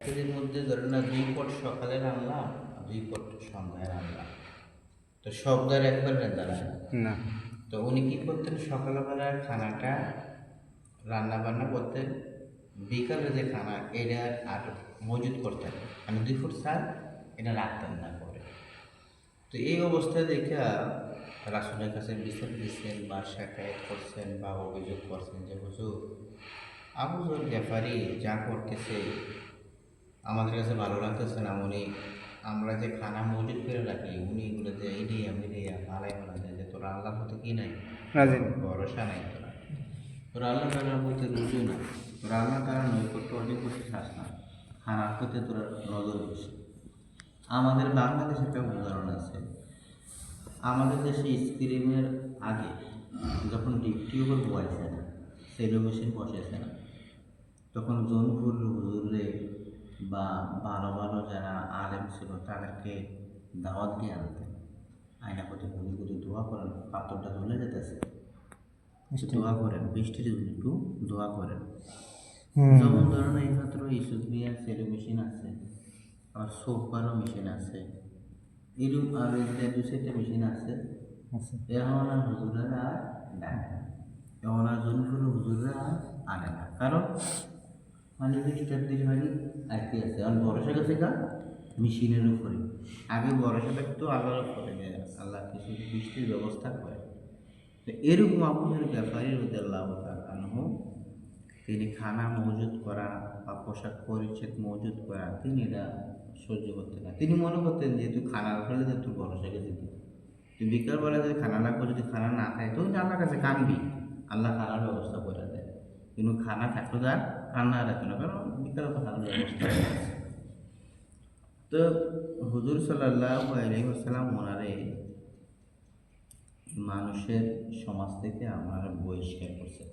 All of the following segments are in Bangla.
এদের মধ্যে ধরে না দুই পট সকালে রান্না দুই পট সন্ধ্যায় রান্না। তো সব দ্বার একবার দাঁড়ায়। না। তো উনি কি করতেন? সকালবেলার খানাটা রান্না বান্না করতেন। বিকালে যে খানা এটা আর মজুদ করতেন মানে দুই ফুট সার এটা রাখতেন না করে তো এই অবস্থায় দেখে রাসুলের কাছে বিচার দিচ্ছেন বা শাকায়ত করছেন বা অভিযোগ করছেন যে হুজুর আবুজুর ব্যাপারী যা করতেছে আমাদের কাছে ভালো লাগতেছে না উনি আমরা যে খানা মজুদ করে রাখি উনি এগুলো যে এই দিয়ে আমি দিয়ে মালাই মালা দেয় যে তোরা আল্লাহ হতে কি নাই? ভরসা নাই তোরা। তোরা আল্লাহ তালার প্রতি রুজু না। তোরা আল্লাহ তালার নৈকট্য অর্জন করতে চাস না। খানার প্রতি তোরা নজর বেশি। আমাদের বাংলাদেশে একটা উদাহরণ আছে। আমাদের দেশে স্ক্রিমের আগে যখন টিউবার বয়েছে না সেলো মেশিন বসেছে না তখন জোনপুর হুজুরে বা ভালো ভালো যারা আলেম ছিল তাদেরকে দাওয়াত দিয়ে আনতেন। আয়না প্রতি গুলি গুলি দোয়া করেন পাথরটা ঝুলে যেতেছে। দোয়া করেন বৃষ্টির জন্য একটু দোয়া করেন। যেমন ধরেন এই মাত্র ইসুদ মিয়ার সেলো মেশিন আছে আর সোফারও মেশিন আছে এরকম আর দু সেটা মেশিন আছে। আচ্ছা। এখন আর হুজুরেরা আর ডাকে না। এখন আর জনপুর হুজুররা আনে না। কারণ মানে খ্রিস্টানদের বাড়ি আইতে আছে? আর ভরসা গেছে গা? মেশিনের উপরে। আগে ভরসা থাকতো আল্লাহর উপরে যে আল্লাহ কিছু বৃষ্টির ব্যবস্থা করে। তো এরকম আপনার ব্যাপারে আল্লাহ আনহ তিনি খানা মজুদ করা বা পোশাক পরিচ্ছেদ মজুদ করা তিনি এটা সহ্য করতেন না। তিনি মনে করতেন যে তুই খানা ফেলে যে তুই ভরসা গেছে তুই বিকালবেলা যদি খানা লাগবে যদি খানা না খায় তুই আল্লাহর কাছে কানবি আল্লাহ খানার ব্যবস্থা করে দেয়। কিন্তু খানা থাকলে তার কান্না রাখবে না, কারণ বিকাল খানার ব্যবস্থা। তো হুজুর সাল্লাহ ওনারে মানুষের সমাজ থেকে আমার বহিষ্কার করছে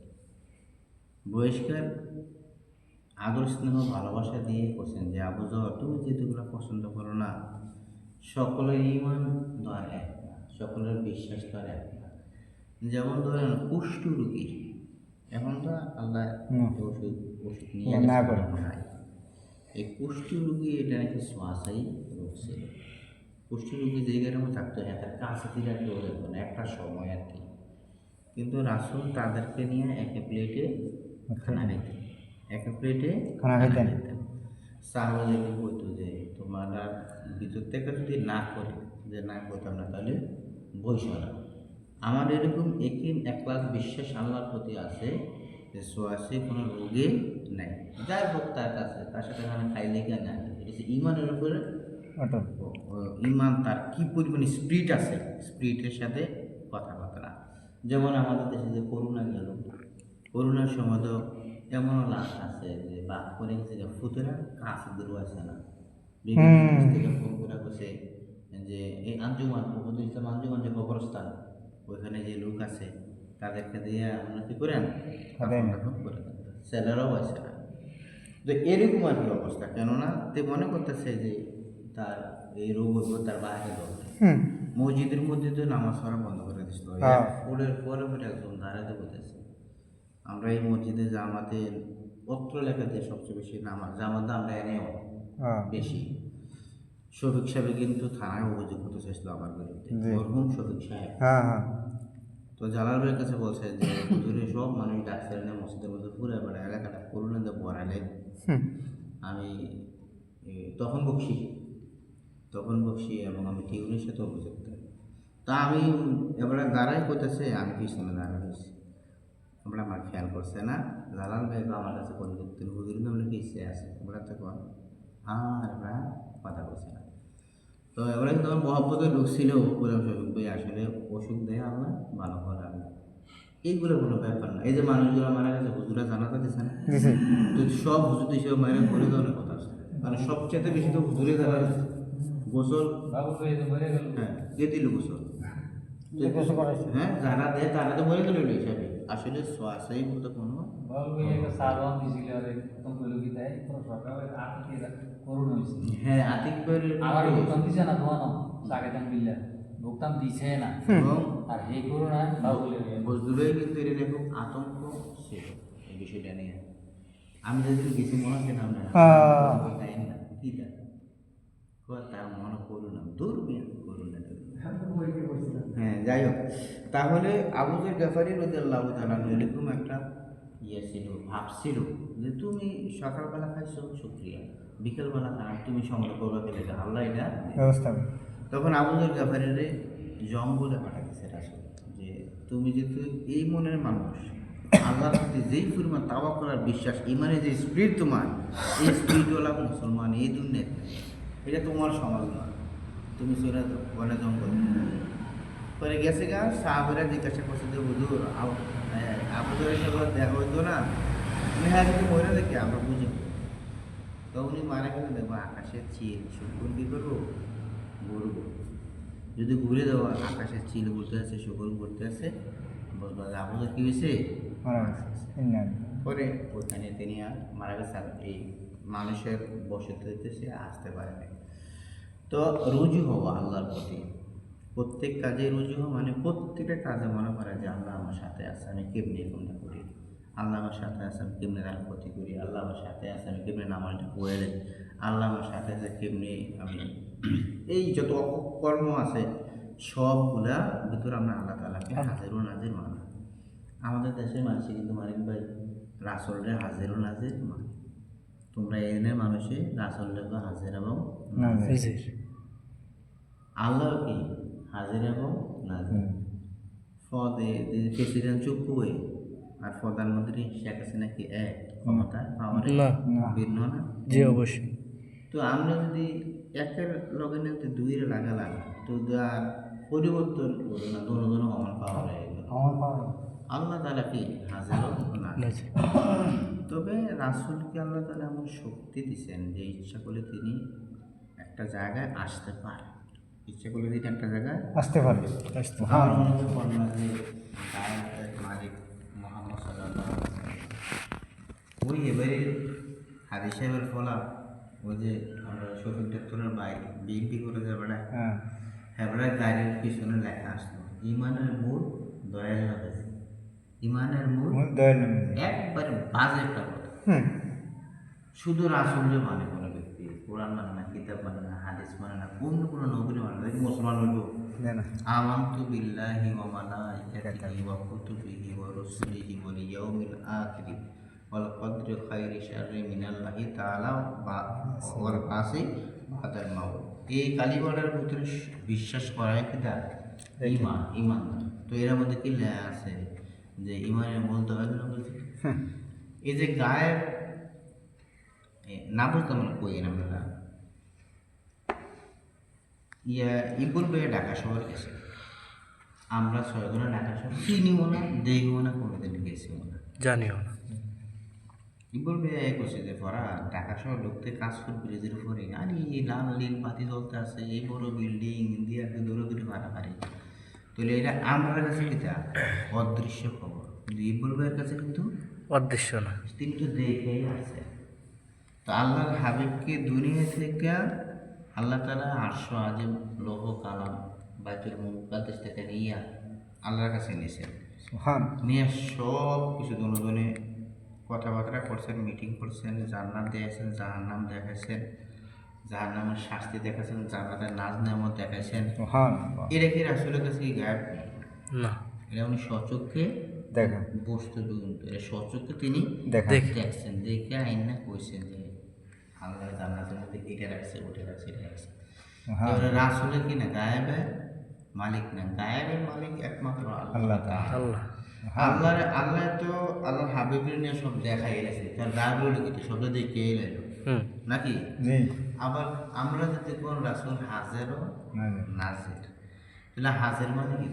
বহিষ্কার আদর স্নেহ ভালোবাসা দিয়ে করছেন যে, আবু জহর তুমি যেহেতুগুলো পছন্দ করো না, সকলের ইমান ধর এক না, সকলের বিশ্বাস ধর এক না যেমন ধরেন কুষ্ঠ রুগী এখন তো আল্লাহ ওষুধ ওষুধ নিয়ে না করে। এই কুষ্ঠরুগী এটা নাকি শ্বাসাই রোগ ছিল। কুষ্ঠ রুগী জায়গাটার থাকতো হ্যাঁ তার কাছে দিয়ে আর কেউ না একটা সময় আর কি। কিন্তু রাসুল তাদেরকে নিয়ে এক প্লেটে খানা খাইতেন। এক প্লেটে খানা। সাহবাদেরকে বলতো যে তোমার আর ভিতর থেকে যদি না করে যে না করতাম না তাহলে বইস না। আমার এরকম একই এক লাখ বিশ্বাস আল্লাহর প্রতি আছে যে সোয়াশে কোনো রোগে নাই। যার হোক তার কাছে তার সাথে মানে খাইলে কে না। এটা ইমানের উপরে ইমান তার কি পরিমাণ স্পিরিট আছে স্পিরিটের সাথে কথাবার্তা যেমন আমাদের দেশে যে করোনা গেল করোনার সময় তো এমনও লাশ আছে যে বাদ করে গেছে যে ফুতেরা কাছে দূর আছে না। বিভিন্ন। দেশ থেকে ফোন করে যে এই আঞ্জুমান ইসলাম আঞ্জুমান যে কবরস্থান। ওইখানে যে লোক আছে তাদেরকে দিয়ে আপনারা কি করেন? কাফন করে স্যালারও আছে না তো এরকম আর কি অবস্থা কেননা তে মনে করতেছে যে তার এই রোগ হইব তার বাইরে দরকার মসজিদের মধ্যে তো নামাজ পড়া বন্ধ করে দিছিল হ্যাঁ। পরের পরে পরে একদম ধারাতে বলতেছে আমরা এই মসজিদে জামাতে পত্র লেখা দিয়ে সবচেয়ে বেশি নামাজ জামাত আমরা এনেও হ্যাঁ। বেশি। শফিক সাহেব কিন্তু থানায় অভিযোগ করতে চাইছিল আমার বিরুদ্ধে। মরহুম শফিক সাহেব। হ্যাঁ হ্যাঁ। তো জালাল ভাইয়ের কাছে বলছে যে হুজুরে সব মানুষ ডাক্তার নিয়ে মসজিদের মধ্যে ঘুরে বেড়ায় এলাকাটা করোনা দিয়ে ভরালে হুম। আমি তখন বকশি। তখন বকশি এবং আমি টিউনের সাথে অভিযোগ দেয় তা আমি এবারে দাঁড়াই করতেছে আমি পিছনে দাঁড়াই হয়েছি আমরা আমার খেয়াল করছে না? জালাল ভাই তো আমার কাছে করতেন হুজুর নামলে পিছিয়ে আছে? আমরা তখন আর আমরা কথা বলছি না। তো এবারে কিন্তু আমার মহব্বতের লোক ছিল বললাম শফিক ভাই আসলে ওষুধ দেয় আমরা ভালো করে আমি এইগুলো কোনো ব্যাপার না। এই যে মানুষগুলো মারা গেছে হুজুরা জানাতে দিচ্ছে না। তো সব হুজুর হিসেবে মায়ের করে দেওয়ার কথা আছে। কারণ সবচেয়ে বেশি তো হুজুরে দ্বারা গোসল হ্যাঁ কে দিল গোসল। গোসল হ্যাঁ যারা দেয় তারা তো মরে গেল হিসাবে আসলে শ্বাসাই বলতে কোনো করুণ হয়েছে হ্যাঁ আতিক ভাইয়ের আমার ভুক্তান দিছে না ধোয়ানো সাকেতান বিল্লা ভুক্তান দিছে না? আর হে করুণা বাহুলে বজদুলের কিন্তু এটা খুব আতঙ্ক ছিল এই বিষয়টা নিয়ে আমি যদি গেছি মনে হচ্ছে না আমরা তাই না তার মনে করুণা দুর্বিয়া করুণা হ্যাঁ যাই হোক। তাহলে আবুজুর গাফারি রোদ আল্লাহ তালা এরকম একটা ইয়ে ছিল ভাবছিল। যে তুমি সকালবেলা খাইছো শুক্রিয়া। বিকেলবেলা না তুমি সংগ্রহ করবে পেলে আল্লাহ এটা ব্যবস্থা। তখন আবুজের ব্যাপারে জঙ্গলে পাঠা গেছে রাসূল যে তুমি যেহেতু এই মনের মানুষ আল্লাহর প্রতি যেই পরিমাণ তাওয়া করার বিশ্বাস ইমানে যে স্পিরিট তোমার এই স্পিরিটওয়ালা মুসলমান এই দুনিয়াতে এটা তোমার সমাজ নয় তুমি চলে বনে জঙ্গল। পরে গেছে গা সাহাবেরা জিজ্ঞাসা করছে যে হুজুর আবুজরের সাথে দেখা হইতো না কিন্তু মনে দেখি আমরা বুঝি তো উনি মারা গেলে দেখব আকাশের চিল শুকুর কী করব ঘুরবো যদি ঘুরে দেবো আকাশের চিল ঘুরতে আছে শুকুর ঘুরতে আছে বলব আবুজর কী হয়েছে মারা পরে ওখানে তিনি আর মারা গেছে এই মানুষের বসতিতে সে আসতে পারেনি তো রুজু হওয়া আল্লাহর প্রতি প্রত্যেক কাজে রুজু হওয়া মানে প্রত্যেকটা কাজে মনে করে যে আল্লাহ আমার সাথে আছে আমি কেমনি কোনটা করি আল্লাহ আমার সাথে আছে আমি কেমনি তার ক্ষতি করি? আল্লাহ আমার সাথে আছে আমি কেমনি নামাজটা পড়ে দেয় আল্লাহ আমার সাথে আছে কেমনি আমি এই যত অপকর্ম আছে সবগুলা ভিতরে আমরা আল্লাহ তালাকে হাজিরও নাজির মানা। আমাদের দেশের মানুষে কিন্তু মানিক ভাই রাসলরে হাজিরও নাজির মানে। তোমরা এনে মানুষে রাসলটাকে হাজির এবং নাজির। আল্লাহ কি? হাজির এবং নাজির। ফদে প্রেসিডেন্ট চুপ হয়ে আর প্রধানমন্ত্রী শেখ হাসিনা কি এক? ক্ষমতা পাওয়ারে না। ভিন্ন না? জি অবশ্যই। তো আমরা যদি একের লগে নিতে দুইয়ের লাগালাম তো আর পরিবর্তন করব না দোনো দোনো সমান পাওয়া যায় আমার পাওয়া আল্লাহ তালা কি হাজির না। না। তবে রাসুলকে আল্লাহ তালা এমন শক্তি দিচ্ছেন যে ইচ্ছা করলে তিনি একটা জায়গায় আসতে পারেন। ইচ্ছা করলে তিনি একটা জায়গায় আসতে পারবে আমার মনে হয় মালিক ওই এবারে হাদি সাহেবের ফলা ওই যে আমরা শফিক ডাক্তারের বাইক বিএনপি করে যাবে না? হ্যাঁ। গাড়ির পিছনে লেখা আসলো ইমানের মূল দয়াল হবে ইমানের মূল দয়াল নেমে একবারে বাজে একটা কথা। শুধু রাসুলকে মানে কোরআন মানে না কিতাব মানে না হাদিস মানে না অন্য কোনো নবীর মানে না মুসলমান হইব আমান্তু বিল্লাহি ওয়া মালাইকাতিহি ওয়া কুতুবিহি ওয়া রুসুলিহি ওয়াল ইয়াউমিল আখির ওয়াল কদরি খাইরি শাররি মিনাল্লাহি তাআলা বা ওয়াল বাসি বাদাল মাউত এই কালিমাটার ভিতরে বিশ্বাস করাই কিটা ইমান ইমান তো এর মধ্যে কি লেখা আছে? যে ইমানের মূল দয়াল বলছে এই যে গায়ের এ, না বুঝতাম না কই এরম না ইয়া ইবুল বে ঢাকা শহর গেছে আমরা ছয়জনে ঢাকা শহর চিনিও না দেখিও না কোনোদিন গেছিও না জানিও না ইবুল এক করছে যে পড়া ঢাকা শহর ঢুকতে কাজ করবে ব্রিজের উপরে আরে এই লাল লীল পাতি জ্বলতে আছে এই বড় বিল্ডিং দিয়ে একটু দৌড়ে দৌড়ে মারামারি তাহলে এটা আমার কাছে এটা অদৃশ্য খবর কিন্তু ইবুল ভাইয়ের কাছে কিন্তু অদৃশ্য না তিনি তো দেখেই আছে তো আল্লাহর হাবিবকে দুনিয়া থেকে আল্লাহ তালা আটশো আজম লোহ কালাম বাইতুল মুকাদ্দেস থেকে নিয়ে আল্লাহর কাছে নিয়েছেন। সুহান নিয়ে সব কিছু দুজনে কথাবার্তা করছেন মিটিং করছেন জান্নাত দিয়েছেন জাহান্নাম দেখাইছেন জাহান্নামের শাস্তি দেখাচ্ছেন জান্নাতের নাচ নেমত দেখাইছেন। সুহান এটা কি আসলে কাছে কি গায়েব? না। এটা উনি সচক্ষে দেখেন। বস্তু কিন্তু এটা সচক্ষে তিনি দেখা দেখ। দেখছেন দেখে আইন না কইছেন যে আল্লাহ জান্নাতের মধ্যে এটা রাখছে ওটা রাখছে এটা রাখছে। এবারে রাসুলের কি না গায়েবের মালিক না গায়েবের মালিক একমাত্র আল্লাহ। আল্লাহ তাআলা। আল্লাহ। আল্লাহ আল্লাহ তো আল্লাহর হাবিবের নিয়ে সব দেখাই গেছে তার গায়েব হলো কি সব দেখে এলো? নাকি? জি। আবার আমরা যদি কোন রাসুল হাজেরও। নাজের তাহলে হাজের মানে কি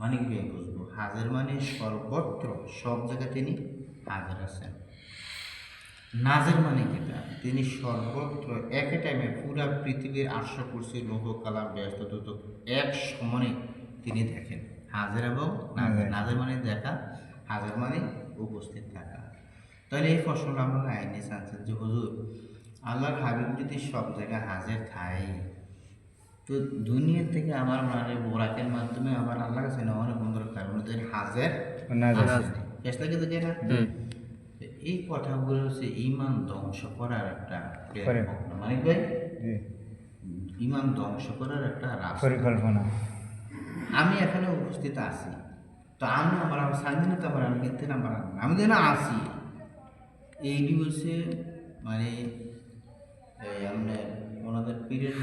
মানে কি বুঝব হাজের মানে সর্বত্র সব জায়গায় তিনি হাজার আছেন। নাজের মানে কি তা? তিনি সর্বত্র একই টাইমে পুরা পৃথিবীর আটশো কুর্সি লোহ কালাম ব্যস্ত দ্রুত এক সমানে তিনি দেখেন হাজার এবং নাজের নাজের। নাজের মানে দেখা হাজার মানে উপস্থিত থাকা তাহলে এই ফসল আমরা আইনে চাচ্ছেন যে হুজুর আল্লাহর হাবিব যদি সব জায়গায় হাজির থাকে তো দুনিয়া থেকে আমার মানে বোরাকের মাধ্যমে আমার আল্লাহ কাছে নেওয়ার দরকার আমাদের হাজার। কিন্তু না এই কথাগুলো হচ্ছে ইমান ধ্বংস করার একটা মানে ভাই ইমান ধ্বংস করার একটা পরিকল্পনা। আমি এখানে উপস্থিত আছি। তো আমি আমার আমার স্বাধীনতা আমার আমি কিন্তু নাম্বার আমি যেন আসি এইটি হচ্ছে মানে এই আপনার ওনাদের পীরের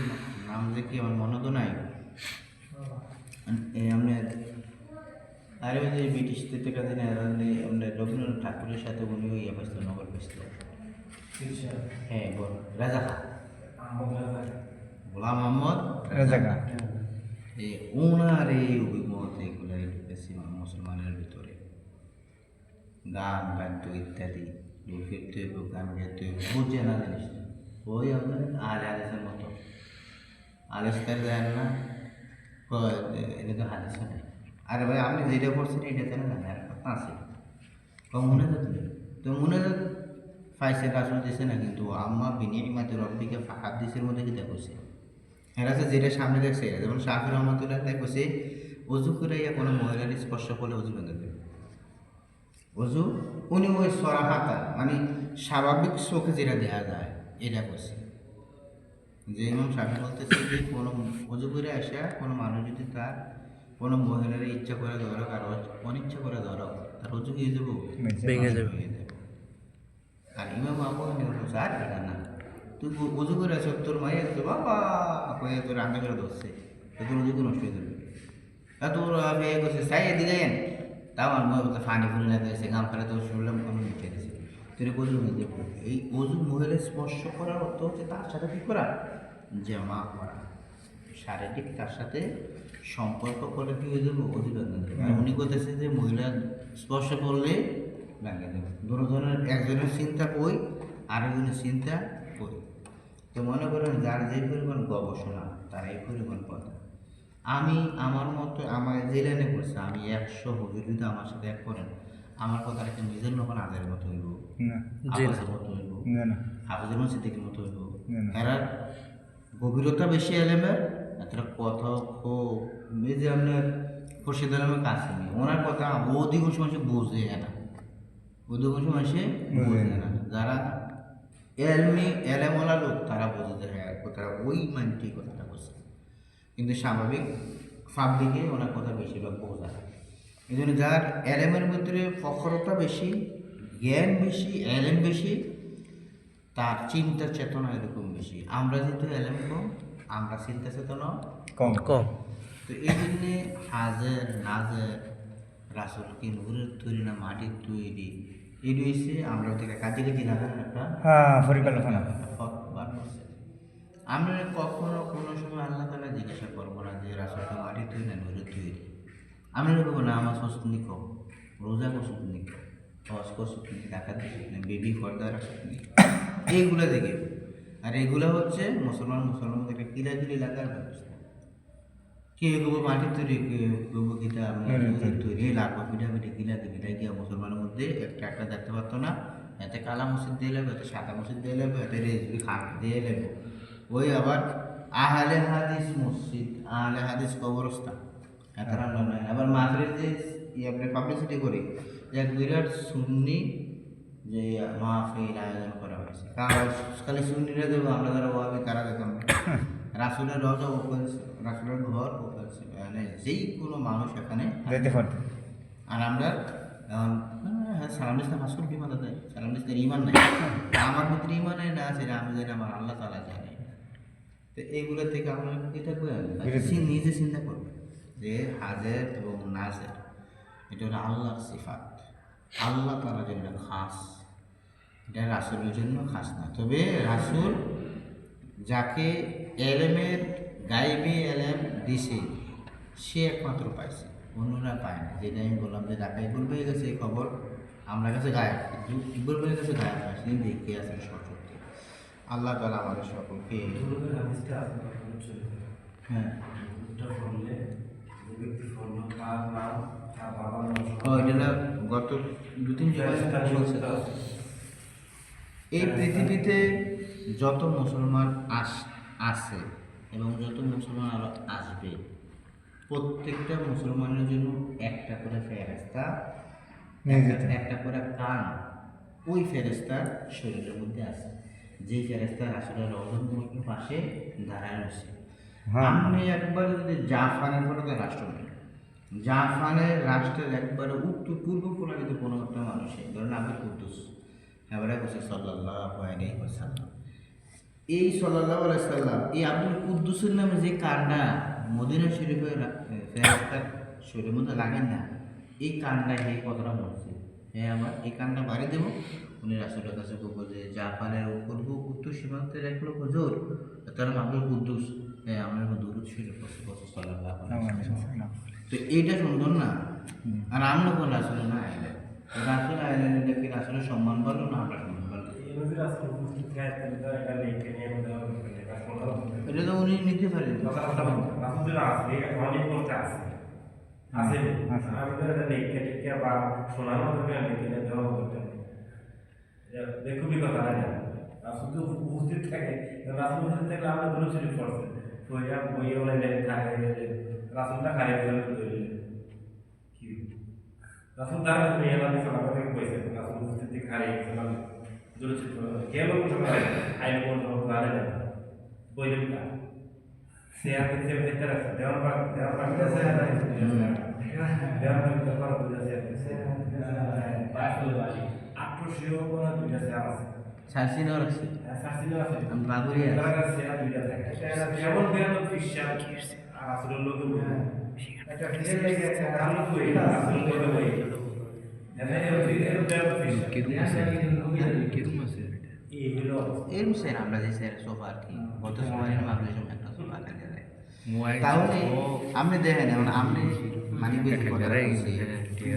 নাম যে কি আমার মনে তো নাই। আপনার আরে ওই যে ব্রিটিশদের থেকে দিনে আপনার রবীন্দ্রনাথ ঠাকুরের সাথে উনি ইয়ে পাইছিল নগর পাইছিল হ্যাঁ বল। রাজা খা। গোলাম মোহাম্মদ রাজাকা এই ওনার এই অভিমত এগুলো বেশি মুসলমানের ভিতরে। গান বাদ্য ইত্যাদি। ফিরতে হইব গান গাইতে হইব বুঝছে না জিনিসটা ওই আপনার আল আদেশের মতো। আদেশকার দেন না? কয় যে এটা তো হাদিস নাই আরে ভাই, আপনি যেটা করছেন এটা জানেন না আর আছে। কম মনে থাকবে তো? মনে থাক ফাইসে রাসুল দিছে না, কিন্তু আম্মা বিনিয়ামাতে রব্বিকে হাদিসের মধ্যে কি দেখছে এরা যে যেটা সামনে দেখছে, যেমন শাহির রহমতুল্লাহ দেখছে অজু করে ইয়া কোনো মহিলার স্পর্শ করলে অজু ভেঙে দেবে। অজু উনি ওই সরাহাতা মানে স্বাভাবিক চোখে যেটা দেখা যায়, এটা করছে যে ইমাম শাহি বলতেছে যে কোনো অজু করে আসা কোনো মানুষ যদি তার কোনো মহিলার ইচ্ছা করে ধরো আর অনিচ্ছা করে ধরো তার অজু গিয়ে যাব? ভেঙে যাবে ভেঙে যাবে। আর ইমাম আবু হানিফা আর এটা না। তুই উজু করে আছো তোর মায়ের তো বাবা কয়ে তোর রান্না করে ধরছে। তো তোর উজু নষ্ট হয়ে যাবে। তা তোর মেয়ে করছে সাই এদিকে এন তাও আমার মনে হতো ফানি ফুলে না দিয়েছে গাম ফেলে তো শুনলাম কোনো নিচে দিয়েছে তুই অজু হয়ে যাব। এই অজু মহিলা স্পর্শ করার অর্থ হচ্ছে তার সাথে কি করা? জামা করা শারীরিক তার সাথে সম্পর্ক করে কি হয়ে যাবে? যাবে আর উনি করতেছে যে মহিলা স্পর্শ করলে ভেঙে যাবে। ধরনের একজনের চিন্তা কই আরেকজনের চিন্তা কই। তো মনে করেন যার যে পরিমাণ গবেষণা তার এই পরিমাণ কথা আমি আমার মতো আমার যে লাইনে করছে আমি একশো হুজুর যদি আমার সাথে এক করেন আমার কথা একটা নিজের মতন আজের মতো হইব। আবাসের মতো হইব? মসজিদের মতো হইব। এরা গভীরতা বেশি এলেমের এতটা কথা খো এই যে আপনার খুরশিদ আলমের কাছে ওনার কথা অধিকাংশ মানুষ বোঝে না। অধিকাংশ মানুষে বোঝে না। যারা এলমি এলেমলা লোক, তারা বোঝে যে হ্যাঁ কথাটা ওই মানটি কথাটা বলছে। কিন্তু স্বাভাবিক পাবলিকে ওনার কথা বেশিরভাগ বোঝা এই জন্য যার এলেমের ভিতরে ফখরতা বেশি, জ্ঞান বেশি, এলেম বেশি, তার চিন্তা চেতনা এরকম বেশি। আমরা যেহেতু এলেম কম আমরা চিন্তা চেতনা কম। কম। তো এই জন্যে হাজের নাজের রাসুলকে নূরের তৈরি না মাটির তৈরি? এই রয়েছে আমরা ওদেরকে কাজে কাজে লাগার একটা? হ্যাঁ পরিকল্পনা। আমরা কখনো কোনো সময় আল্লাহ তালা জিজ্ঞাসা করব না যে রাসুলটা মাটির তৈরি না নূরের তৈরি? আমরা বলব না আমার পছন্দ কম। রোজা কম। হজ পছন্দ ডাকাত পছন্দ বেবি ফর্দা পছন্দ এইগুলো দেখে। আর এগুলো হচ্ছে মুসলমান মুসলমানদেরকে কিলাকিলি লাগার ব্যবস্থা। কেউ কেউ মাটির তৈরি কেউ গীতা তৈরি। লাগবে পিঠা পিঠে কিলা কিলা গিয়া মুসলমানের মধ্যে একটা একটা দেখতে পারতো না? এতে কালা মসজিদ দিয়ে নেবে এতে সাদা মসজিদ দিয়ে নেবে এতে রেজবি খান দিয়ে নেবে ওই আবার আহলে হাদিস মসজিদ আহলে হাদিস কবরস্থান। এত রান্না নয় আবার মাগরের যে পাবলিসিটি করি যে এক বিরাট সুন্নি যে মাহফিল আয়োজন করা হয়েছে। কারণ খালি সুন্নিরা দেবো আমরা যারা ওয়াবি তারা দেখলাম রাসুলের রজা ওপেন রাসুলের ঘর ওপেন মানে যেই কোনো মানুষ এখানে যেতে পারতো আর আমরা হ্যাঁ সালাম ইসলাম হাসুল কি মাথা দেয় সালাম ইসলাম ইমান নাই? আমার ভিতরে ইমানে না আছে আমি জানি আমার আল্লাহ তালা জানে। তো এইগুলো থেকে আমরা এটা নিজে চিন্তা করবে যে হাজের এবং নাজের এটা হলো আল্লাহর সিফাত। আল্লাহ তালার জন্য খাস। এটা রাসুলের জন্য খাস না। তবে রাসুল যাকে এলেমের গাইবে এলেম দিছে সে একমাত্র পাইছে। অন্যরা পায় না। যেটা আমি বললাম যে ঢাকা ইকবুল হয়ে গেছে এই খবর আমরা কাছে গায়েব হয়ে গেছে গায়েব সেদিন দেখে আছে সশক্তি আল্লাহ তালা আমাদের সকলকে হ্যাঁ। ও এটা গত দু তিন এই পৃথিবীতে যত মুসলমান আস আছে এবং যত মুসলমান আরও আসবে প্রত্যেকটা মুসলমানের জন্য একটা করে ফেরেস্তা একটা- একটা করে কান ওই ফেরেস্তার শরীরের মধ্যে আছে। যে ফেরেস্তার রওজন মুবারকের পাশে দাঁড়ায় রয়েছে। হ্যাঁ। আপনি একবার যদি জাফানের ফটো রাষ্ট্র নেন জাফানের রাষ্ট্রের একবারে উত্তর পূর্ব প্রণালীতে কোনো একটা মানুষে ধরেন আপনি কুদ্দুস এবারে বসে সাল্লাহ এই সাল্লাহ আলাইসাল্লাম এই আব্দুল কুদ্দুসের নামে যে কান্ডা মদিনা শরীফের শরীরের মধ্যে লাগেন না, এই কান্ডা হে কতটা মরছে হ্যাঁ আমার এই কান্ডা বাড়ি দেব। উনি রাসুলের কাছে বলব যে, জাপানের পূর্ব উত্তর সীমান্তের এক লোক হুজুর, তার আব্দুল কুদ্দুস। হ্যাঁ আমার দূর শরীফ সাল্লাহ তো এইটা সুন্দর না? আর আমরা কোন রাসুলে না রাসুল আইলেন এটা কি রাসুলের সম্মান ভালো না আমরা সম্মান ভালো এটা তো উনি নিতে পারেন। খুবই কথা না রাসুল তো উপস্থিত থাকে রাসুল উপস্থিত থাকলে আমরা রাসুলটা খাই ফেলে কি রাসুল তার তুমি এলাম সালাম করে কইছে রাসুল উপস্থিত থেকে খাই সালাম দূরে পড়ছে কেবল কোন সময় আইন কোন গালে না বইলে কা সে আর কিছু ভেতর আছে দেওয়ার পর দেওয়ার পর আছে দেওয়ার পর দেওয়ার পর বুঝাছে আটশো কোন দুইটা শেয়ার আছে শাসিনও আছে দুইটা থাকে আর আসলের লোকে লেগে আছে আপনি দেখেন আপনি মানে। হ্যাঁ,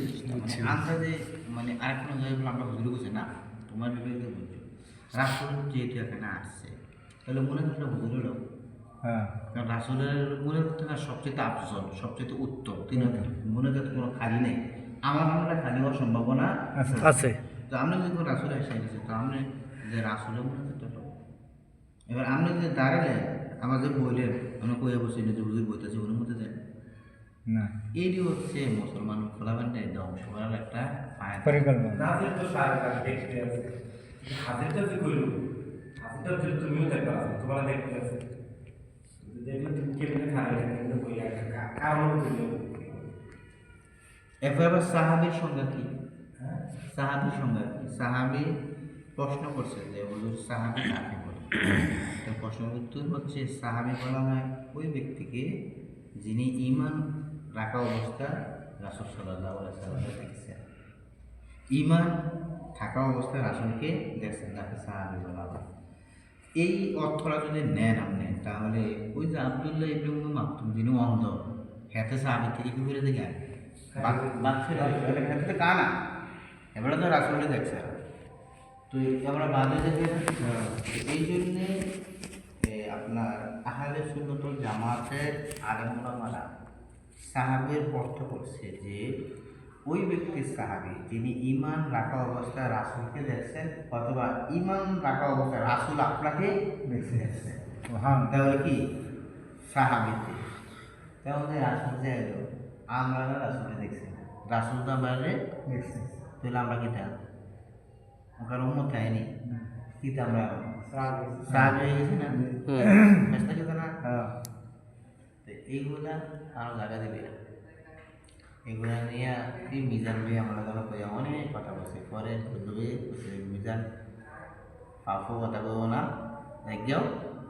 মানে আমরা যে মানে আরেকটা আমরা বলছি না তোমার বিবেকে বুঝছ রাসুল যেহেতু এখানে আসছে তাহলে মনে হচ্ছে হুজুর হলো। হ্যাঁ। কারণ রাসুলের মনে হচ্ছে না সবচেয়ে আফজল সবচেয়ে উত্তম। তিনি মনে হচ্ছে কোনো খালি নেই। আমার মনে হয় খালি হওয়ার সম্ভাবনা আছে। তো আমরা যদি কোনো রাসুল এসে গেছি তো আমরা যে রাসুলের মনে হচ্ছে তো এবার আমরা যদি দাঁড়ালে আমার যে বইলেন আমরা কইয়া বসে যে হুজুর বইতেছে ওর মধ্যে দেন। না। এইটি হচ্ছে মুসলমান খোলাবান্ডে ধ্বংস করার একটা পরিকল্পনা। নাজের তো সারা কাজ দেখতে আছে। হাজিরটা যে কইলো হাজিরটা যে তুমিও দেখতে তোমার দেখতে আছে। দেখলে তুমি কেমনে খাবে কেমনে বই কারণ কইলো এরপর আবার সংজ্ঞা কি? হ্যাঁ? সাহাবির সংজ্ঞা কি? সাহাবি প্রশ্ন করছে যে হুজুর সাহাবি কাকে বলে? তো প্রশ্নের উত্তর হচ্ছে সাহাবি বলা হয় ওই ব্যক্তিকে যিনি ইমান রাখা অবস্থা রাসুল সাল্লাহ দেখছেন ইমান থাকা অবস্থায় রাসুলকে দেখছেন তাকে সাহাবি বলা হয় এই অর্থটা যদি নেন আপনি তাহলে ওই যে আবদুল্লাহ ইবনে মাকতুম যিনি অন্ধ হেতে সাহাবি থেকে কি করে দেখে হেতে তো কানা। এবারে তো রাসুলকে দেখছে। তো আমরা বাদে দেখে এই জন্যে আপনার আহলে সুন্নতুল জামাতের আলমুলামারা সাহাবের অর্থ করছে যে ওই ব্যক্তির সাহাবি যিনি ইমান রাখা অবস্থায় রাসুলকে দেখছেন অথবা ইমান রাখা অবস্থায় রাসুল আপনাকে দেখছে। দেখছেন হ্যাঁ তাহলে কি? সাহাবিতে তাহলে রাসুল যে এলো আমরা না রাসুলকে দেখছি না। রাসুল তো আমাদের দেখছি। তাহলে আমরা কি থাক ওখানে উন্মত খাইনি কি তো আমরা? সাহাবি হয়ে গেছি না? চেষ্টা খেতে না? হ্যাঁ। এইগুলা আরও জায়গা দিবে এগুলা নিয়ে কি মিজান ভাই আমরা ধরো কই অনেক কথা বলছি। পরে যে, মিজান পাপও কথা বলব না দেখেও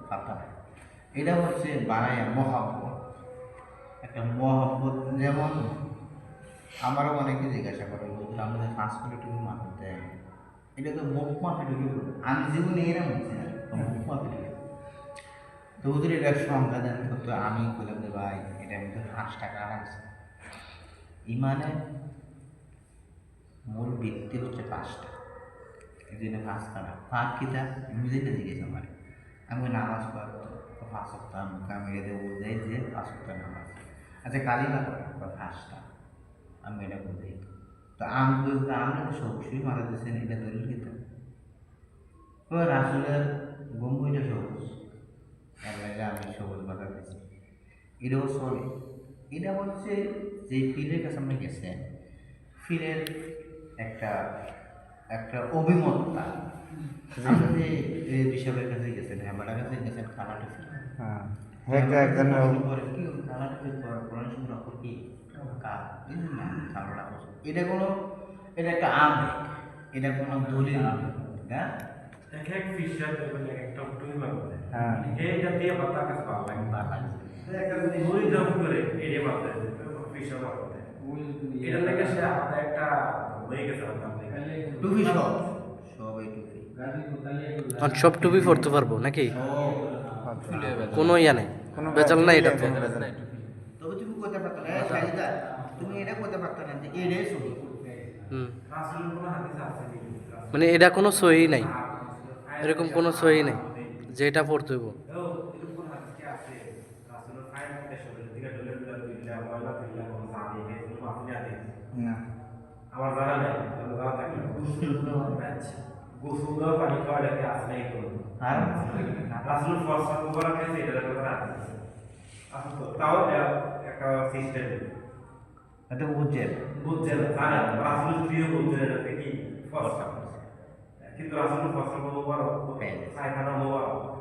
পাতা এটা হচ্ছে বানায় মহাব্বত। একটা মহাব্বত যেমন আমারও অনেকে জিজ্ঞাসা করে বলছিল আমাদের পাঁচ কোটি টুকু মাথা দেয় এটা তো মুখ মাথা টুকু আমি জীবনে এরা বলছি না মুখ মাথা টুকু তো ওদের এটা সংখ্যা দেন, তো আমি বললাম যে, ভাই, এটা আমি তো পাঁচ টাকা রাখছি ইমানে মূল ভিত্তি হচ্ছে পাঁচটা। এই জন্য পাঁচ টাকা পাঁচ কিতা নিজেকে জিজ্ঞেস আমার। আমি নামাজ পড় তো। পাঁচ সপ্তাহ মুখে আমি এটা বুঝাই যে পাঁচ সপ্তাহ নামাজ। আচ্ছা কালিমা করে বা পাঁচটা। আমি এটা বুঝাই। তো আমি আমরা তো সবসময় মাথা দিচ্ছেন এটা দলিল কিন্তু রাসুলের গম্ভীরটা সবুজ। আমি সবুজ মাথা দিচ্ছি এটাও চলে এটা হচ্ছে যে ফিলের কাছে আপনি গেছেন ফিলের একটা একটা অভিমততা। আপনি যে এই বিশালের কাছে গেছেন হ্যামার কাছে গেছেন খানা টুফি হ্যাঁ একটা একজন পরে কি খানা টুফি কোরআন শুনে অপর কি কা? এই যে না? খানা এটা কোনো এটা একটা আম এটা কোনো দলিল হ্যাঁ? এক এক ফিশার একটা হ্যাঁ। এইটা দিয়ে বাতা কাছে ভালো লাগে ওই করে এড়িয়ে মারতে ফিশার মারতে এটা লেগে সে আমাদের একটা হয়ে গেছে টুপি সব টুপি আর সব টুপি পরতে পারব নাকি? কোনো ইয়া নেই। কোনো বেচাল না এটা তবে তুমি করতে পারতো না তুমি এটা করতে পারতো না যে এটাই ছবি হুম। মানে এটা কোনো সহি নাই। এরকম কোনো সহি নাই যে এটা পড়তে হইব ও এরকম কোন হাদিস কি আছে রাসূলের ফাইল মধ্যে শরীর দিকে ডলে ডলে দিলে ময়লা দিলে কোন সাহাবী কে কোনো আপনি আছে না আমার জানা নেই জানা থাকলে গোসল দেওয়া পানি খাওয়া এটাকে আসলে কোনো আর? রাসূলের ফরসা মুবারক আছে? এটা কথা তাও একটা সিস্টেম এটা বুঝছেন বুঝছে না জানে না রাসূল প্রিয় বুঝছে না এটা কি? ফরসা কিন্তু ফরসা মুবারক সাইখানা মুবারক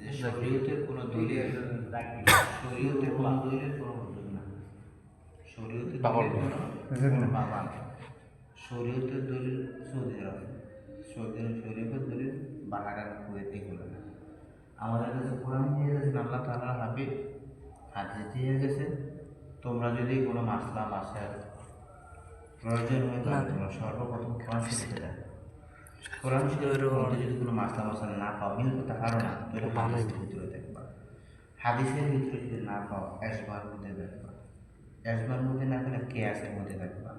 যে শরীয়তের কোনো দলিল শরীয়তের কোনো দলিলের কোনো হুজুর না শরীয়তের কোনো- বাবা শরীয়তের দলিল সৌদি আরব। সৌদি আরব শরীয়তের দলিল বাহারান কুয়েত এগুলো না। আমাদের কাছে কোরআন দিয়ে গেছেন আল্লাহ তাআলা হাবিব। হাদিস দিয়ে গেছে তোমরা যদি কোনো মাসলা মাসার প্রয়োজন হয় তাহলে তোমরা সর্বপ্রথম কোরআন যাবে কোরআন শরীফের মধ্যে যদি কোনো মাসলা মাসাল না পাও মিল করতে পারো না তাহলে হাদিসের ভিতরে দেখবা হাদিসের ভিতরে যদি না পাও এসবার মধ্যে দেখবা এসবার মধ্যে না পেলে কেয়াসের মধ্যে দেখবা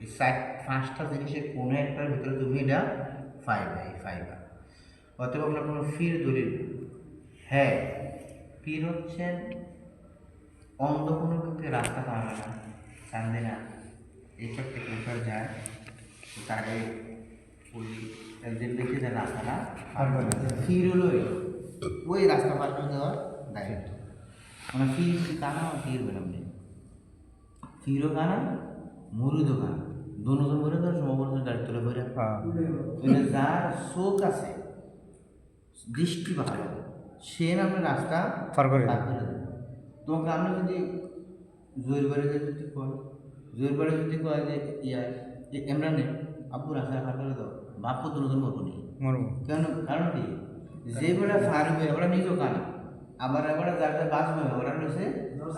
এই চার পাঁচটা জিনিসের কোনো একটার ভিতরে তুমি এটা পাইবা এই পাইবা। অতএব আমরা কোনো ফির দলিল হ্যাঁ পীর হচ্ছেন অন্ধ কোনো কিন্তু রাস্তা পাবে না। চান্দে না এইসব থেকে যায় তো ওই একজন ব্যক্তি রাস্তাটা পার করে। ফির হলো। ওই রাস্তা পার করে দেওয়ার দায়িত্ব। মানে ফির কানা ফির বললাম নেই ফিরও কানা মুরুদও কানা। দুজন বলে তো সমবর্ত গাড়ি তুলে করে হ্যাঁ। যার চোখ আছে দৃষ্টি ভালো সে নামে রাস্তা পার করে। পার করে দেবে। তোমাকে আমরা যদি জোর বাড়ি যদি কয় জোর বাড়ি যদি কয় যে ইয়া যে নেই আব্বু রাস্তা পার করে দাও। বাপ্প দুজন মরবো নেই মরবো কেন? কারণ কি যে বেলা ফারবে ওরা নিজেও কানা আবার এবার যারা বাঁচবে ওরা রয়েছে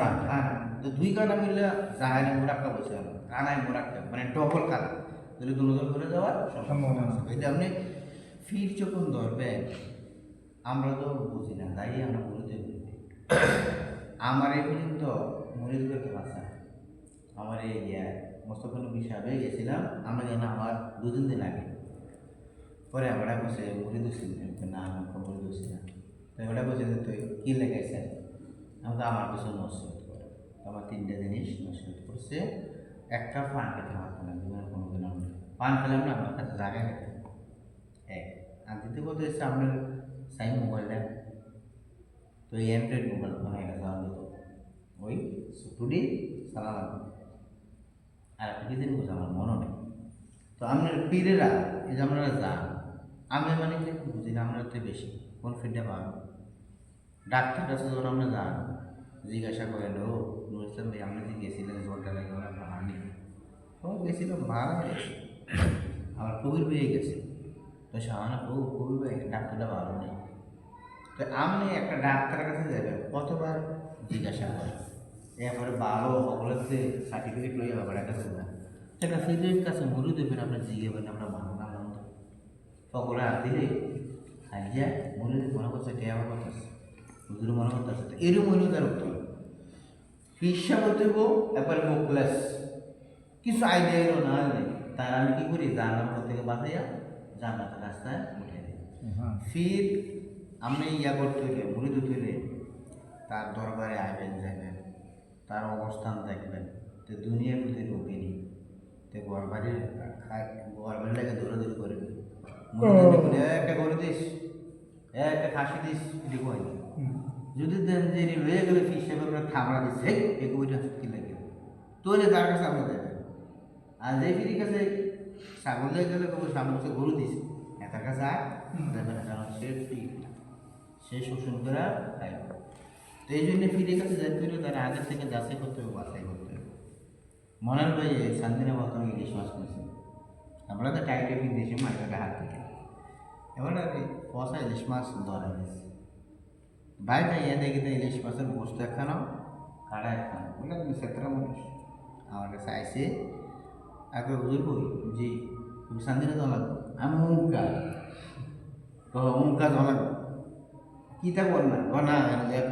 কানা তো দুই কানা মিললে জাহানে মোরাক্কা বসে গেল কানায় মোরাক্কা মানে ডবল কানা তাহলে দুজন করে যাওয়ার সম্ভাবনা আছে। এটা আপনি ফির যখন ধরবেন আমরা তো বুঝি না তাই আমরা বলতে আমার এই পর্যন্ত করতে পারছে আমার এই ইয়ে মোস্তফা নবী সাহেবে গেছিলাম আমরা যেন আমার দুদিন দিন আগে। পরে আমরা বসে মুড়ি দোষী না আমার খবর দোষী না। তো ওটা বসে তুই কী লেগেছেন আমাকে আমার কিছু নসিহত করে তো আমার তিনটে জিনিস নসিহত করছে একটা পান খেতে পারতাম না জীবনে কোনো দিন আমরা পান খেলাম না, আমার কাছে জায়গা খেতে এক। আর দ্বিতীয় কথা হচ্ছে, আপনার সাই মোবাইলটা, তো এই অ্যান্ড্রয়েড মোবাইল ফোন এটা যেত ওই টুডি সালাম আর একটা কি বুঝে আমার মনে নেই। তো আপনার পীরেরা, এই যে আপনারা যান আমি মানে কি বুঝি না, আমরা বেশি কোন ফিডটা পাবো ডাক্তার কাছে যখন আমরা যান জিজ্ঞাসা করেন ও নুর ইসলাম ভাই, আপনি যে গেছিলেন জোরটা লাগে ওরা ভাড়ি ও, গেছিলাম ভাড়া গেছে আমার কবির বেরিয়ে গেছে। তো সামান্য ও কবির ভাই, ডাক্তারটা ভালো নেই। তো আপনি একটা ডাক্তারের কাছে যাবেন কতবার জিজ্ঞাসা করেন এরপরে ভালো সকলের সার্টিফিকেট লইয়া বাবার কাছে যান একটা ফিরের কাছে মরু দেবেন আপনার জিজ্ঞেবেন আমরা ভালো হাত দিলে হাজিয়া মনে মনে করছে কে আমার কথা হুজুর মনে করতেছে তো এরম হইল তার উত্তর ফিসা বলতে একবারে মুখলেস কিছু আইডিয়া এলো না? নেই তার আমি কি করি জানার থেকে বাঁচাইয়া জানাতে রাস্তায় উঠে দিই ফির আপনি ইয়া করতে হইলে মুড়ি দিতে হইলে তার দরবারে আইবেন যাবেন তার অবস্থান দেখবেন তো দুনিয়ার প্রতি রোগেনি তো ঘর বাড়ির খায় ঘর বাড়ির লাগে দৌড়াদৌড়ি করবে মুড়ি দিতে বলে, "এ, একটা করে দিস একটা খাসি দিস এটি কয় যদি দেন যে লয়ে গেলে ফিস থামড়া দিচ্ছে হেই এ কবিটা কি লাগে। তোলে তার কাছে আমরা যাবেন আর যে ফিরির কাছে ছাগল গেলে কবি সামনে কাছে গরু দিস তার কাছে আর যাবে না কারণ সে ফ্রি সে শোষণ করে তো এই জন্য ফিরে কাছে যাইতে হলে তার আগে থেকে যাচাই করতে হবে বাছাই করতে হবে। মনের ভাই শান্তিনা বর্তমানে ইলিশ মাছ কিনছে আমরা তো টাইটে বিদেশি মার্কেটে হাত থেকে এবার আর কি পয়সা ইলিশ মাছ ধরা গেছে ভাই ভাই এ দেখি তো ইলিশ মাছের বস্তু একখানা কাটা একখানা বলে তুমি সেতরা মানুষ আমার কাছে আইসে আগে হুজুর কই জি তুমি শান্তিনা দেওয়া লাগবে আমি উমকা তো উমকা দেওয়া লাগবে কীটা কর না ও না এনে দেখ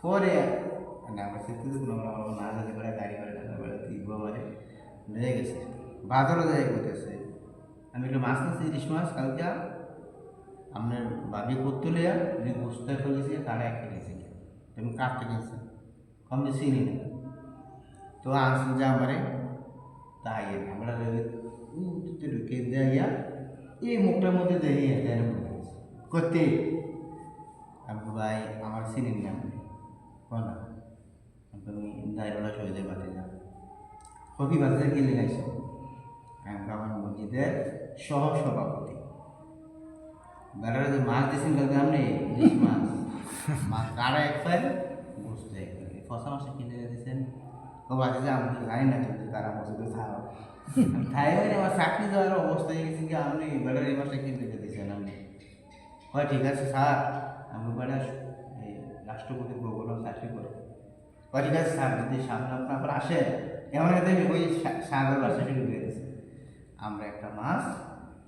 পরে মানে আমরা সেতু তো আমরা আমরা না যেতে পারে গাড়ি করে টাকা করে দিব মানে নিয়ে গেছে বাজারও যাই করতেছে আমি একটু মাছ নিচ্ছি ইলিশ মাছ, কালকে আপনার বাবি করতে লিয়া যে বস্তা ফেলেছি তারা এক খেলেছি তুমি কাটতে গেছে কম বেশি চিনি না। তো আসুন যা আমারে, তাই আমরা ঢুকে দেয়া এই মুখটার মধ্যে দেখি করতে আমি ভাই, আমার চিনি না। বলা তুমি দায়রা সহিদে বাতে যা। কবি বাতে কি লেগাইছ আমি মসজিদের সহ সভাপতি বেড়ারা যে মাছ দিয়েছেন কালকে আপনি? মাছ। মাছ কারা এক ফাইল বুঝতে এক মাসে কিনে দিয়েছেন। ও যে আমি জানি না কিন্তু তারা মসজিদে হয়ে আমার চাকরি যাওয়ার অবস্থা হয়ে গেছে কি আপনি বেড়ার এই মাসে কিনে দিয়েছেন আপনি? হয়, ঠিক আছে স্যার। আমি বেড়া এই রাষ্ট্রপতি ভবন চাকরি করে। হয়, ঠিক আছে স্যার, যদি সামনে আপনার আসে। এমন একটা ওই সাগর বাসা শুরু হয়ে গেছে আমরা একটা মাছ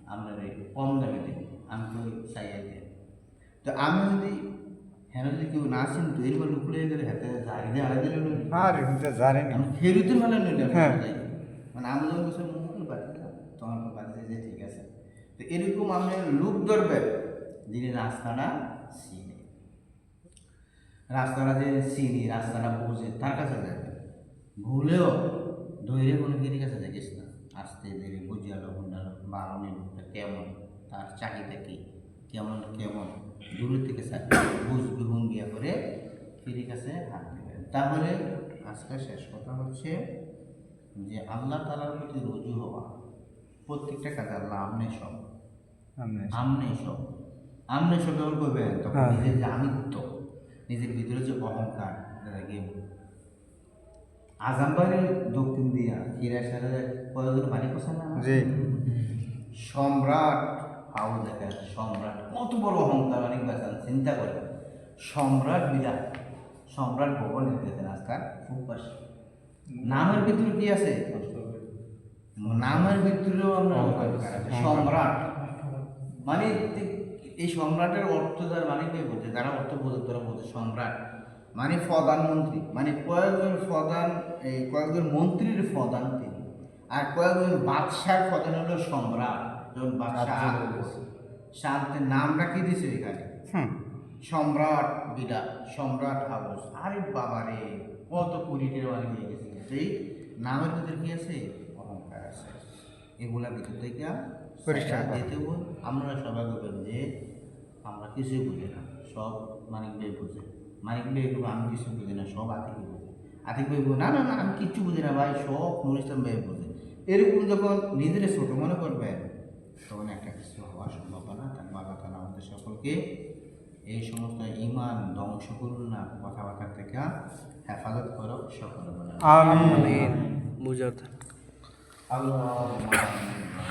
আমরা কম দামে দিই। আমি তো চাইয়া দিই। তো আমি যদি হ্যাঁ যদি কেউ না চিনতো এরপর লুকুড়ে গেলে হাতে জারি দিয়ে আড়াই দিলে আর এটা জানেনি আমি ফেরিতে মানে নইলে হ্যাঁ। মানে আমি যখন বসে মুখ বাড়ি তখন বাড়িতে যে ঠিক আছে। তো এরকম আমি লোক ধরবে যিনি রাস্তাটা চিনি। রাস্তাটা যে চিনি রাস্তাটা বুঝে তার কাছে যাবে। ভুলেও ধৈর্য কোনো কাছে যাইস না। আস্তে ধীরে বুঝিয়ালো হুন্ডালো বারণের মুখটা কেমন তার চাহিদা কি? কেমন কেমন? দূরের থেকে বুঝবি হুঙ্গিয়া করে ফিরির কাছে হাত দেবেন তাহলে আজকে শেষ কথা হচ্ছে যে আল্লাহ তালার প্রতি রুজু হওয়া প্রত্যেকটা কাজে আল্লাহ আমনে সব। আমনে সব। আমনে সব। যখন করবেন তখন হ্যাঁ। নিজের যে আমিত্ব নিজের ভিতরে যে অহংকার গেম আজামবাড়ির দক্ষিণ দিয়া হিরা সারা কয়েকজন বাড়ি কোথায় না? জি। সম্রাট হাউ দেখেন সম্রাট কত বড় অহংকার অনেক বেচান চিন্তা করে। সম্রাট বিরাট সম্রাট ভবন নিতেছেন আজকাল খুব পাশে নামের ভিতরে কি আছে? নামের ভিতরেও আমরা সম্রাট মানে এই সম্রাটের অর্থ যার মানে কে বোঝে? যারা অর্থ বোঝে তারা বোঝে সম্রাট মানে প্রধানমন্ত্রী মানে কয়েকজন প্রধান এই কয়েকজন মন্ত্রীর প্রধান তিনি। আর কয়েকজন বাদশার প্রধান হলো সম্রাট যখন বাদশাহ। শান্তির নামটা কি দিছে এখানে? সম্রাট বিরাট সম্রাট হাউস আরে বাবা রে কত টাকা মালিক হয়ে গেছে। সেই নামের ভিতরে কি আছে? অহংকার আছে। এগুলা ভিতর থেকে পরিষ্কার দিতে আমরা সবাই বলবেন যে আমরা কিছুই বুঝি না। সব মানে বুঝে মানিক ভাই বলব, আমি কিছু বুঝি না সব আতিক বুঝে। আতিক ভাই বলব, না না না আমি কিচ্ছু বুঝি না ভাই সব নুর ইসলাম ভাই বুঝে। এরকম যখন নিজের ছোট মনে করবেন তখন একটা কিছু হওয়ার সম্ভাবনা তার আল্লাহ তালা আমাদের সকলকে এই সমস্ত ইমান ধ্বংস করুন না কথাবার্তা থেকে হেফাজত করো সকলে বলে আমিন। আমিন বুঝাতে আল্লাহ।